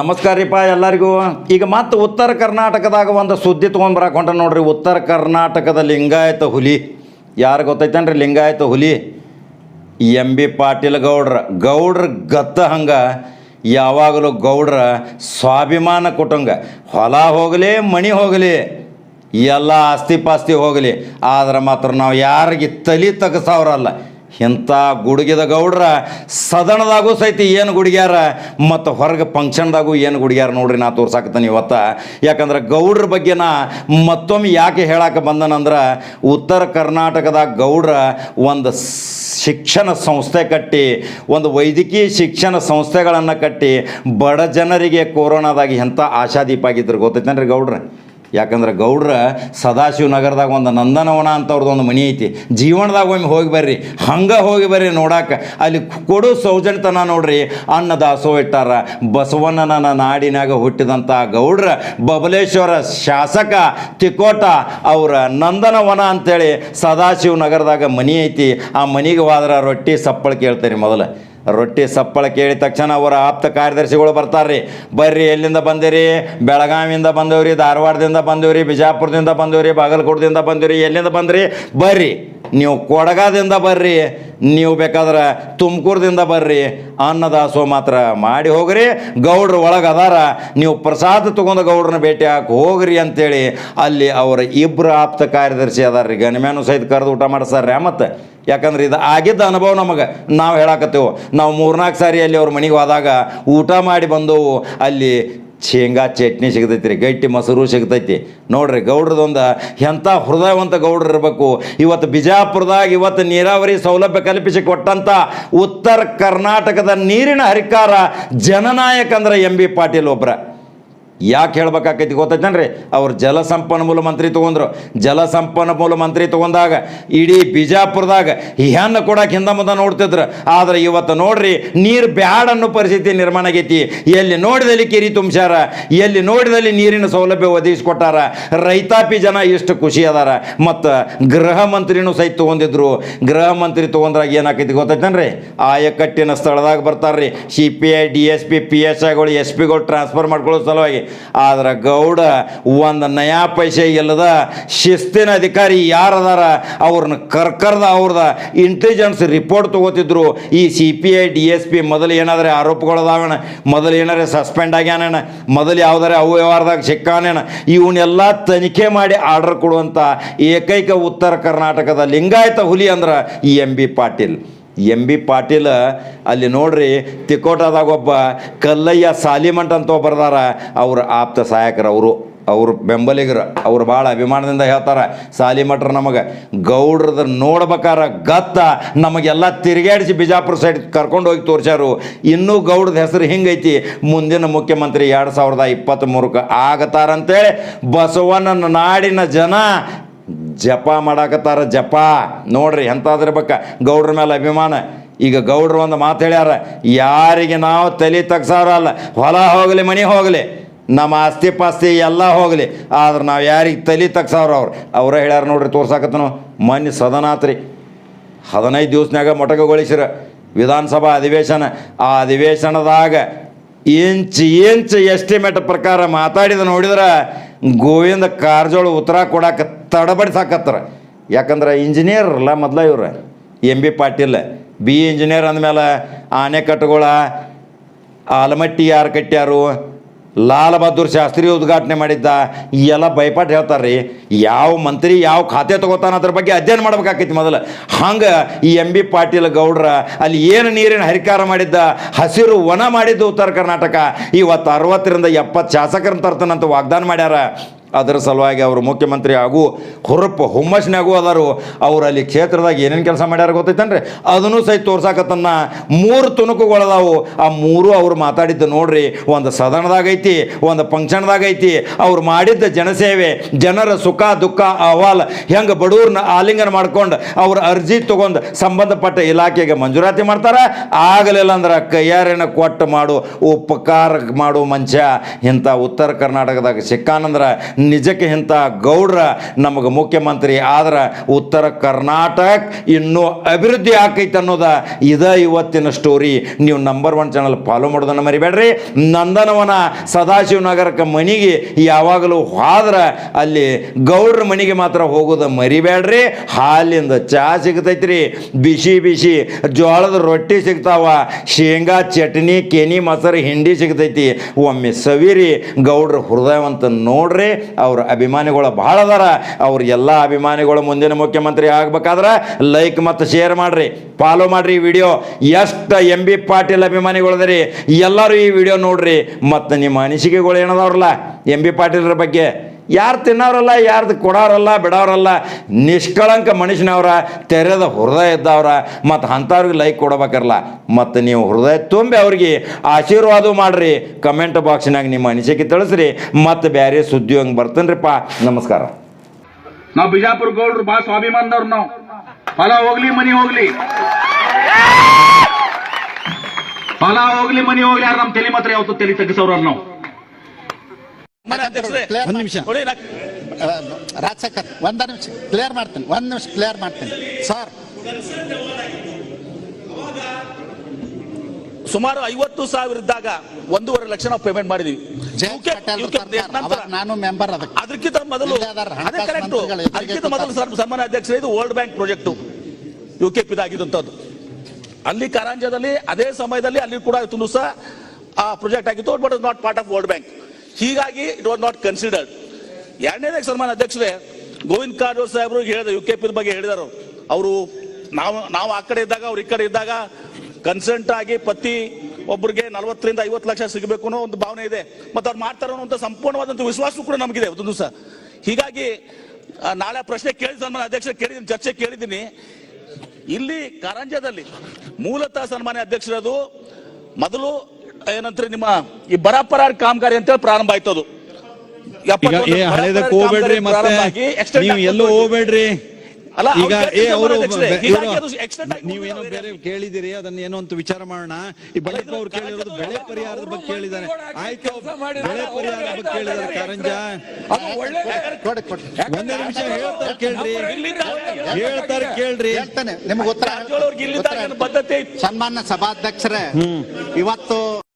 ನಮಸ್ಕಾರ ರೀಪ ಎಲ್ಲರಿಗೂ. ಈಗ ಮತ್ತೆ ಉತ್ತರ ಕರ್ನಾಟಕದಾಗ ಒಂದು ಸುದ್ದಿ ತೊಗೊಂಡ್ ಬರಕ್ಕೆ ಹೊಂಟ ನೋಡ್ರಿ. ಉತ್ತರ ಕರ್ನಾಟಕದ ಲಿಂಗಾಯತ ಹುಲಿ. ಯಾರು ಗೊತ್ತೈತೇನ್ರಿ ಲಿಂಗಾಯತ ಹುಲಿ? ಎಂ ಬಿ ಪಾಟೀಲ್ ಗೌಡ್ರ. ಗೌಡ್ರ ಗತ್ತ ಹಂಗೆ ಯಾವಾಗಲೂ ಗೌಡ್ರ ಸ್ವಾಭಿಮಾನ ಕುಟುಂಬ. ಹೊಲ ಹೋಗಲಿ ಮಣಿ ಹೋಗಲಿ, ಎಲ್ಲ ಆಸ್ತಿ ಪಾಸ್ತಿ ಹೋಗಲಿ. ಆದ್ರೆ ಮಾತ್ರ ನಾವು ಯಾರಿಗೆ ತಲೆ ತಗಸವ್ರಲ್ಲ. ಇಂಥ ಗುಡುಗಿದ ಗೌಡ್ರ ಸದನದಾಗೂ ಸಹಿತ ಏನು ಗುಡಿಗ್ಯಾರ? ಮತ್ತು ಹೊರಗೆ ಫಂಕ್ಷನ್ದಾಗೂ ಏನು ಗುಡಿಗ್ಯಾರ ನೋಡ್ರಿ ನಾ ತೋರ್ಸಾಕತ್ತೀನಿ ಇವತ್ತು. ಯಾಕಂದ್ರೆ ಗೌಡ್ರ ಬಗ್ಗೆ ನಾ ಮತ್ತೊಮ್ಮೆ ಯಾಕೆ ಹೇಳಕ್ಕೆ ಬಂದನಂದ್ರೆ, ಉತ್ತರ ಕರ್ನಾಟಕದಾಗ ಗೌಡ್ರ ಒಂದು ಶಿಕ್ಷಣ ಸಂಸ್ಥೆ ಕಟ್ಟಿ, ಒಂದು ವೈದ್ಯಕೀಯ ಶಿಕ್ಷಣ ಸಂಸ್ಥೆಗಳನ್ನು ಕಟ್ಟಿ, ಬಡ ಜನರಿಗೆ ಕೊರೋನಾದಾಗ ಎಂಥ ಆಶಾದೀಪ ಆಗಿದ್ರು ಗೊತ್ತೈತೇನ್ರಿ ಗೌಡ್ರ? ಯಾಕಂದ್ರೆ ಗೌಡ್ರ ಸದಾಶಿವನಗರದಾಗ ಒಂದು ನಂದನವನ ಅಂತವ್ರದ್ದು ಒಂದು ಮನೆ ಐತಿ. ಜೀವನದಾಗ ಒಮ್ಮೆ ಹೋಗಿ ಬರ್ರಿ. ಹಂಗೆ ಹೋಗಿ ಬರ್ರಿ ನೋಡಾಕ. ಅಲ್ಲಿ ಕೊಡು ಸೌಜನ್ಯತನ ನೋಡ್ರಿ. ಅನ್ನ ದಾಸೋ ಇಟ್ಟಾರ. ಬಸವಣ್ಣನ ನಾಡಿನಾಗ ಹುಟ್ಟಿದಂಥ ಗೌಡ್ರ, ಬಬಲೇಶ್ವರ ಶಾಸಕ, ತಿಕೋಟ ಅವರ ನಂದನವನ ಅಂತೇಳಿ ಸದಾಶಿವನಗರದಾಗ ಮನೆ ಐತಿ. ಆ ಮನೆಗೆ ಹೋದ್ರೆ ರೊಟ್ಟಿ, ಸಪ್ಪಳ ಕೇಳ್ತಾರೆ ಮೊದಲು. ರೊಟ್ಟಿ ಸಪ್ಪಳ ಕೇಳಿದ ತಕ್ಷಣ ಅವರ ಆಪ್ತ ಕಾರ್ಯದರ್ಶಿಗಳು ಬರ್ತಾರ್ರಿ. ಬರ್ರಿ, ಎಲ್ಲಿಂದ ಬಂದಿರಿ? ಬೆಳಗಾವಿಯಿಂದ ಬಂದೇವ್ರಿ, ಧಾರವಾಡದಿಂದ ಬಂದೇವ್ರಿ, ಬಿಜಾಪುರದಿಂದ ಬಂದೇವ್ರಿ ಬಾಗಲಕೋಟದಿಂದ ಬಂದಿರಿ ಎಲ್ಲಿಂದ ಬಂದ್ರಿ? ಬರ್ರಿ. ನೀವು ಕೊಡಗದಿಂದ ಬರ್ರಿ. ನೀವು ಬೇಕಾದ್ರೆ ತುಮಕೂರದಿಂದ ಬರ್ರಿ. ಅನ್ನದಾಸೋ ಮಾತ್ರ ಮಾಡಿ ಹೋಗ್ರಿ. ಗೌಡ್ರ ಒಳಗೆ ಅದಾರ. ನೀವು ಪ್ರಸಾದ ತೊಗೊಂಡು ಗೌಡ್ರನ್ನ ಭೇಟಿ ಹಾಕಿ ಹೋಗ್ರಿ ಅಂತೇಳಿ ಅಲ್ಲಿ ಅವರ ಇಬ್ಬರು ಆಪ್ತ ಕಾರ್ಯದರ್ಶಿ ಅದಾರ ರೀ ಗಣಿಮ್ಯಾನು ಸಹಿತ ಕರೆದು ಊಟ ಮಾಡಿಸ್ತಾರ್ರಿ ಮತ್ತು? ಯಾಕಂದ್ರೆ ಇದು ಆಗಿದ್ದ ಅನುಭವ ನಮಗೆ. ನಾವು ಹೇಳಾಕತ್ತೇವು, ನಾವು ಮೂರ್ನಾಲ್ಕು ಸಾರಿ ಅಲ್ಲಿ ಅವ್ರ ಮನೆಗೆ ಹೋದಾಗ ಊಟ ಮಾಡಿ ಬಂದವು, ಅಲ್ಲಿ ಶೇಂಗಾ ಚಟ್ನಿ ಸಿಗ್ತೈತಿ ರೀ, ಗಟ್ಟಿ ಮೊಸರು ಸಿಗ್ತೈತಿ. ನೋಡ್ರಿ ಗೌಡ್ರದೊಂದು ಎಂಥ ಹೃದಯವಂತ ಗೌಡ್ರು ಇರಬೇಕು. ಇವತ್ತು ಬಿಜಾಪುರದಾಗ ಇವತ್ತು ನೀರಾವರಿ ಸೌಲಭ್ಯ ಕಲ್ಪಿಸಿ ಕೊಟ್ಟಂಥ ಉತ್ತರ ಕರ್ನಾಟಕದ ನೀರಿನ ಹರಿಕಾರ ಜನನಾಯಕ ಅಂದ್ರೆ ಎಂ ಬಿ ಪಾಟೀಲ್ ಒಬ್ರ. ಯಾಕೆ ಹೇಳ್ಬೇಕಾಕೈತಿ ಗೊತ್ತೈತೇನ್ರಿ? ಅವ್ರು ಜಲಸಂಪನ್ಮೂಲ ಮಂತ್ರಿ ತೊಗೊಂಡ್ರು. ಜಲಸಂಪನ್ಮೂಲ ಮಂತ್ರಿ ತೊಗೊಂಡಾಗ ಇಡೀ ಬಿಜಾಪುರದಾಗ ಹೆಣ್ಣು ಕೊಡಕ್ಕೆ ಹಿಂದೆ ಮುಂದೆ ನೋಡ್ತಿದ್ರು. ಆದ್ರೆ ಇವತ್ತು ನೋಡ್ರಿ, ನೀರು ಬ್ಯಾಡ ಅನ್ನೋ ಪರಿಸ್ಥಿತಿ ನಿರ್ಮಾಣ ಆಗೈತಿ. ಎಲ್ಲಿ ನೋಡಿದಲ್ಲಿ ಕೆರಿ ತುಂಬ್ಸ್ಯಾರ, ಎಲ್ಲಿ ನೋಡಿದಲ್ಲಿ ನೀರಿನ ಸೌಲಭ್ಯ ಒದಗಿಸ್ಕೊಟ್ಟಾರ, ರೈತಾಪಿ ಜನ ಎಷ್ಟು ಖುಷಿ ಅದಾರ. ಮತ್ತು ಗೃಹ ಮಂತ್ರಿನೂ ಸಹಿತ ತೊಗೊಂಡಿದ್ರು. ಗೃಹ ಮಂತ್ರಿ ತೊಗೊಂಡ್ರಾಗ ಏನಾಕೈತಿ ಗೊತ್ತೈತೇನ್ರಿ? ಆಯಕಟ್ಟಿನ ಸ್ಥಳದಾಗ ಬರ್ತಾರ್ರಿ. C P I, D S P P S ಐಗಳು, S ಪಿಗಳು ಟ್ರಾನ್ಸ್ಫರ್ ಮಾಡ್ಕೊಳ್ಳೋ ಸಲುವಾಗಿ ಆದ್ರೆ ಗೌಡ ಒಂದು ನಯಾ ಪೈಸೆ ಇಲ್ಲದ ಶಿಸ್ತಿನ ಅಧಿಕಾರಿ ಯಾರದಾರ ಅವ್ರನ್ನ ಕರ್ಕರ್ದ ಅವ್ರದ ಇಂಟೆಲಿಜೆನ್ಸ್ ರಿಪೋರ್ಟ್ ತಗೋತಿದ್ರು. ಈ C P I D S P ಮೊದಲು ಏನಾದ್ರೆ ಆರೋಪಗಳದಾವಣ ಮೊದಲು ಏನಾದ್ರೆ ಸಸ್ಪೆಂಡ್ ಆಗ್ಯಾನೇಣ ಮೊದಲು ಯಾವ್ದಾರೆ ಅವ್ಯವಹಾರದಾಗ ಸಿಕ್ಕಾನೇಣ ಇವನ್ನೆಲ್ಲ ತನಿಖೆ ಮಾಡಿ ಆರ್ಡರ್ ಕೊಡುವಂಥ ಏಕೈಕ ಉತ್ತರ ಕರ್ನಾಟಕದ ಲಿಂಗಾಯತ ಹುಲಿ ಅಂದ್ರೆ ಈ M B Patil. M B Patil, ಅಲ್ಲಿ ನೋಡ್ರಿ ತಿಕೋಟದಾಗ ಒಬ್ಬ ಕಲ್ಲಯ್ಯ ಸಾಲಿಮಂಟ್ ಅಂತ ಬರ್ದಾರ. ಅವ್ರ ಆಪ್ತ ಸಹಾಯಕರು ಅವರು. ಅವ್ರ ಬೆಂಬಲಿಗರು. ಅವ್ರು ಭಾಳ ಅಭಿಮಾನದಿಂದ ಹೇಳ್ತಾರೆ ಸಾಲಿಮಠರು ನಮಗೆ, ಗೌಡ್ರದ ನೋಡ್ಬೇಕಾರ ಗತ್ತ ನಮಗೆಲ್ಲ ತಿರುಗಾಡಿಸಿ ಬಿಜಾಪುರ ಸೈಡ್ ಕರ್ಕೊಂಡು ಹೋಗಿ ತೋರಿಸ್ಯಾರು. ಇನ್ನೂ ಗೌಡ್ರದ ಹೆಸರು ಹಿಂಗೈತಿ, ಮುಂದಿನ ಮುಖ್ಯಮಂತ್ರಿ ಎರಡು ಸಾವಿರದ ಇಪ್ಪತ್ತ್ಮೂರಕ್ಕೆ ಆಗತಾರಂತೇಳಿ ಬಸವಣ್ಣನ ನಾಡಿನ ಜನ ಜಪ ಮಾಡಾಕತ್ತಾರ, ಜಪ. ನೋಡ್ರಿ ಬಕ್ಕ ಗೌಡ್ರ ಮೇಲೆ ಅಭಿಮಾನ. ಈಗ ಗೌಡ್ರು ಒಂದು ಮಾತು ಹೇಳ್ಯಾರ, ಯಾರಿಗೆ ನಾವು ತಲೆ ತಗ್ಸಾರಲ್ಲ ಹೊಲ ಹೋಗಲಿ, ಮನೆ ಹೋಗಲಿ, ನಮ್ಮ ಆಸ್ತಿ ಪಾಸ್ತಿ ಎಲ್ಲ ಹೋಗಲಿ, ಆದ್ರೆ ನಾವು ಯಾರಿಗೆ ತಲೆ ತಗ್ಸಾವ್ರ ಅವ್ರು? ಅವರೇ ಹೇಳ್ಯಾರ ನೋಡ್ರಿ, ತೋರ್ಸಾಕತ್ತನು. ಮೊನ್ನೆ ಸದನಾತ್ರಿ, ಹದಿನೈದು ದಿವಸನಾಗ ಮೊಟಕಗೊಳಿಸಿರ ವಿಧಾನಸಭಾ ಅಧಿವೇಶನ. ಆ ಅಧಿವೇಶನದಾಗ ಇಂಚ್ ಇಂಚ್ ಎಸ್ಟಿಮೇಟ್ ಪ್ರಕಾರ ಮಾತಾಡಿದ ನೋಡಿದ್ರೆ ಗೋವಿಂದ ಕಾರಜೋಳ ಉತ್ತರ ಕೊಡಕ್ಕೆ ತಡಬಡಿಸಾಕತ್ತಾರ ಯಾಕಂದ್ರೆ ಇಂಜಿನಿಯರ್ ಅಲ್ಲ ಮೊದಲ ಇವ್ರು. M B Patil. B engineer ಅಂದಮೇಲೆ ಆನೆಕಟ್ಟುಗಳ, ಆಲಮಟ್ಟಿ ಯಾರು ಕಟ್ಟ್ಯಾರು ಲಾಲ್ ಬಹದ್ದೂರ್ ಶಾಸ್ತ್ರಿ ಉದ್ಘಾಟನೆ ಮಾಡಿದ್ದ ಈ ಎಲ್ಲ ಬೈಪಾಟ್ ಹೇಳ್ತಾರೆ ರೀ ಯಾವ ಮಂತ್ರಿ ಯಾವ ಖಾತೆ ತಗೋತಾನ ಅದ್ರ ಬಗ್ಗೆ ಅಧ್ಯಯನ ಮಾಡ್ಬೇಕಾಕೈತಿ ಮೊದಲು. ಹಂಗೆ ಈ ಎಂ ಬಿ ಪಾಟೀಲ್ ಗೌಡ್ರ ಅಲ್ಲಿ ಏನು ನೀರಿನ ಹರಿಕಾರ ಮಾಡಿದ್ದ, ಹಸಿರು ವನ ಮಾಡಿದ್ದು ಉತ್ತರ ಕರ್ನಾಟಕ. ಇವತ್ತು ಅರವತ್ತರಿಂದ ಎಪ್ಪತ್ತು ಶಾಸಕರನ್ನ ತರ್ತಾನಂತ ವಾಗ್ದಾನ ಮಾಡ್ಯಾರ. ಅದರ ಸಲುವಾಗಿ ಅವರು ಮುಖ್ಯಮಂತ್ರಿ ಹಾಗೂ ಹುರುಪು ಹುಮ್ಮಸ್ನಾಗೂ ಅದಾರು. ಅವ್ರು ಅಲ್ಲಿ ಕ್ಷೇತ್ರದಾಗ ಏನೇನು ಕೆಲಸ ಮಾಡ್ಯಾರ ಗೊತ್ತೈತೇನ್ರಿ? ಅದನ್ನು ಸಹಿತ ತೋರ್ಸಾಕತ್ತನ್ನ ಮೂರು ತುಣುಕುಗಳದಾವು. ಆ ಮೂರು ಅವ್ರು ಮಾತಾಡಿದ್ದು ನೋಡ್ರಿ, ಒಂದು ಸದನದಾಗೈತಿ, ಒಂದು ಫಂಕ್ಷನ್ದಾಗ ಐತಿ ಅವ್ರು ಮಾಡಿದ್ದ ಜನಸೇವೆ, ಜನರ ಸುಖ, ದುಃಖ, ಅಹವಾಲ್ ಹೆಂಗೆ ಬಡವ್ರನ್ನ ಆಲಿಂಗನ ಮಾಡ್ಕೊಂಡು ಅವ್ರ ಅರ್ಜಿ ತೊಗೊಂಡು ಸಂಬಂಧಪಟ್ಟ ಇಲಾಖೆಗೆ ಮಂಜೂರಾತಿ ಮಾಡ್ತಾರೆ? ಆಗಲಿಲ್ಲ ಅಂದ್ರೆ ಕೈಯಾರೇನ ಕೊಟ್ಟು ಮಾಡು, ಉಪಕಾರ ಮಾಡು ಮಂಚ ಇಂಥ ಉತ್ತರ ಕರ್ನಾಟಕದಾಗ ಸಿಕ್ಕಾನಂದ್ರೆ ನಿಜಕ್ಕೆ ಇಂಥ ಗೌಡ್ರ ನಮಗೆ ಮುಖ್ಯಮಂತ್ರಿ ಆದ್ರೆ ಉತ್ತರ ಕರ್ನಾಟಕ ಇನ್ನೂ ಅಭಿವೃದ್ಧಿ ಆಕೈತೆ ಅನ್ನೋದ ಇದ ಇವತ್ತಿನ ಸ್ಟೋರಿ ನೀವು ನಂಬರ್ ಒನ್ ಚಾನಲ್ ಫಾಲೋ ಮಾಡೋದನ್ನು ಮರಿಬೇಡ್ರಿ. ನಂದನವನ ಸದಾಶಿವನಗರಕ್ಕೆ ಮನೆಗೆ ಯಾವಾಗಲೂ ಹೋದ್ರೆ ಅಲ್ಲಿ ಗೌಡ್ರ ಮನೆಗೆ ಮಾತ್ರ ಹೋಗೋದು ಮರಿಬೇಡ್ರಿ. ಹಾಲಿಂದ ಚಹಾ ಸಿಗ್ತೈತ್ರಿ. ಬಿಸಿ ಬಿಸಿ ಜೋಳದ ರೊಟ್ಟಿ ಸಿಗ್ತಾವ. ಶೇಂಗಾ, ಚಟ್ನಿ, ಕೆನಿ, ಮೊಸರು, ಹಿಂಡಿ ಸಿಗ್ತೈತಿ. ಒಮ್ಮೆ ಸವಿರಿ ಗೌಡ್ರ ಹೃದಯವಂತ ನೋಡ್ರಿ. ಅವ್ರ ಅಭಿಮಾನಿಗಳು ಭಾಳ ಅದಾರ. ಅವ್ರ ಎಲ್ಲ ಅಭಿಮಾನಿಗಳು ಮುಂದಿನ ಮುಖ್ಯಮಂತ್ರಿ ಆಗ್ಬೇಕಾದ್ರೆ ಲೈಕ್ ಮತ್ತು ಶೇರ್ ಮಾಡ್ರಿ ಫಾಲೋ ಮಾಡ್ರಿ ಈ ವಿಡಿಯೋ ಎಷ್ಟು ಎಂ ಬಿ ಪಾಟೀಲ್ ಅಭಿಮಾನಿಗಳು ಅದರಿ ಎಲ್ಲರೂ ಈ ವಿಡಿಯೋ ನೋಡ್ರಿ. ಮತ್ತು ನಿಮ್ಮ ಅನಿಸಿಕೆಗಳು ಏನದವ್ರಲ್ಲ ಎಂ ಬಿ ಪಾಟೀಲ್ರ ಬಗ್ಗೆ? ಯಾರು ತಿನ್ನೋರಲ್ಲ, ಯಾರ್ದು ಕೊಡೋರಲ್ಲ, ಬಿಡೋರಲ್ಲ, ನಿಷ್ಕಳಂಕ ಮನುಷ್ಯನವ್ರ, ತೆರೆದ ಹೃದಯ ಇದ್ದವ್ರ, ಮತ್ತು ಅಂಥವ್ರಿಗೆ ಲೈಕ್ ಕೊಡ್ಬೇಕಲ್ಲ ಮತ್ತು ನೀವು ಹೃದಯ ತುಂಬಿ ಅವ್ರಿಗೆ ಆಶೀರ್ವಾದ ಮಾಡಿರಿ. ಕಮೆಂಟ್ ಬಾಕ್ಸ್ನಾಗ ನಿಮ್ಮ ಅನಿಸಿಕೆ ತಿಳಿಸ್ರಿ. ಮತ್ತು ಬೇರೆ ಸುದ್ದಿ ಹಂಗೆ ಬರ್ತೇನ್ರಿಪ್ಪ. ನಮಸ್ಕಾರ. ನಾವು ಬಿಜಾಪುರ ಗೌಡ್ರು ಭಾಳ ಸ್ವಾಭಿಮಾನದವ್ರು ನಾವು. ಹೊಲ ಹೋಗ್ಲಿ, ಮನಿ ಹೋಗ್ಲಿ. ಫಲ ಹೋಗ್ಲಿ, ಮನಿ ಹೋಗ್ಲಿ ಯಾರು ನಮ್ಮ ತಲೆ ಮಾತ್ರ ಯಾವತ್ತು ತಲೆ ತಗ್ಗಿಸೋರು ನಾವು. ಒಂದ್ ನಿಮಿಷ. ರಾಜಶೇಖರ್ ಒಂದ ನಿಮಿಷ. ಕ್ಲಿಯರ್ ಮಾಡ್ತೀನಿ ಒಂದ್ ನಿಮಿಷ ಕ್ಲಿಯರ್ ಮಾಡ್ತೀನಿ. ಸರ್ ಸುಮಾರು ಐವತ್ತು ಸಾವಿರ ಇದ್ದಾಗ ಒಂದೂವರೆ ಲಕ್ಷ ನಾವು ಪೇಮೆಂಟ್ ಮಾಡಿದೀವಿ. ನಾನು ಮೆಂಬರ್ ಅದಕ್ಕೆ. ಅದಕ್ಕಿಂತ ಮೊದಲು ಅದಕ್ಕಿಂತ ಮೊದಲು ಸರ್ ಸನ್ಮಾನ್ಯ ಅಧ್ಯಕ್ಷರೇ ಇದು world bank project U K ಪಿದಾಗಿದ್ದಂಥದ್ದು ಅಲ್ಲಿ ಕಾರಂಜದಲ್ಲಿ ಅದೇ ಸಮಯದಲ್ಲಿ ಅಲ್ಲಿ ಕೂಡ ಸಹ ಆ ಪ್ರಾಜೆಕ್ಟ್ ಆಗಿತ್ತು but not part of world bank ಹೀಗಾಗಿ ಇಟ್ ವಾಸ್ ನಾಟ್ ಕನ್ಸಿಡರ್ಡ್ ಎರಡನೇದಾಗಿ ಸನ್ಮಾನ ಅಧ್ಯಕ್ಷರೇ, ಗೋವಿಂದ್ ಕಾರಜೋಳ ಸಾಹೇಬರು ಹೇಳಿದ ಯು ಕೆ ಪಿ ಬಗ್ಗೆ ಹೇಳಿದರು. ಅವರು ನಾವು ನಾವು ಆ ಕಡೆ ಇದ್ದಾಗ, ಅವ್ರು ಈ ಕಡೆ ಇದ್ದಾಗ ಕನ್ಸೆಂಟ್ ಆಗಿ ಪತಿ ಒಬ್ಬರಿಗೆ ನಲವತ್ತರಿಂದ ಐವತ್ತು ಲಕ್ಷ ಸಿಗಬೇಕು ಅನ್ನೋ ಒಂದು ಭಾವನೆ ಇದೆ. ಮತ್ತು ಅವ್ರು ಮಾಡ್ತಾರೋ ಅನ್ನೋಂಥ ಸಂಪೂರ್ಣವಾದಂಥ ವಿಶ್ವಾಸ ಕೂಡ ನಮಗಿದೆ ಒಂದು ದಿವಸ. ಹೀಗಾಗಿ ನಾಳೆ ಪ್ರಶ್ನೆ ಕೇಳಿ ಸನ್ಮಾನ ಅಧ್ಯಕ್ಷ ಕೇಳಿದ್ದೀನಿ, ಚರ್ಚೆ ಕೇಳಿದ್ದೀನಿ. ಇಲ್ಲಿ ಕಾರಂಜದಲ್ಲಿ ಮೂಲತಃ ಸನ್ಮಾನ್ಯ ಅಧ್ಯಕ್ಷರದು ಮೊದಲು ಏನಂದ್ರೆ ನಿಮ್ಮ ಈ ಬರಾಪರ ಕಾಮಗಾರಿ ಅಂತೇಳಿ ಪ್ರಾರಂಭ ಆಯ್ತು ಅದು. ಈಗ ಎಪ್ಪತ್ತೊಂದು ಏ ಹೋಗ್ಬೇಡ್ರಿ ಕಾಮಗಾರಿ ಮತ್ತೆ ನೀವು ಎಲ್ಲೂ ಹೋಗ್ಬೇಡ್ರಿ ಅಲ್ಲ, ಈಗ ಏ ಅವರು ನೀವೇನೋ ಬೇರೆ ಕೇಳಿದಿರಿ ಅದನ್ನ ಏನೋ ಅಂತ ವಿಚಾರ ಮಾಡೋಣ. ಈ ಬಳಿಕ ಅವ್ರು ಕೇಳಿರೋದು ಬೆಳೆ ಪರಿಹಾರದ ಬಗ್ಗೆ ಕೇಳಿದ್ದಾರೆ. ಆಯ್ತು ಬೆಳೆ ಪರಿಹಾರದ ಬಗ್ಗೆ ಕೇಳಿದ್ದಾರೆ ಕಾರಂಜ. ಒಂದೇ ನಿಮಿಷ ಹೇಳ್ತಾರೆ ಕೇಳ್ರಿ. ಹೇಳ್ತಾರೆ ಕೇಳ್ರಿ. ಹೇಳ್ತಾನೆ. ನಿಮ್ಗೆ ಉತ್ತರ ಬದ್ಧತೆ ಸನ್ಮಾನ್ಯ ಸಭಾಧ್ಯಕ್ಷರೇ ಇವತ್ತು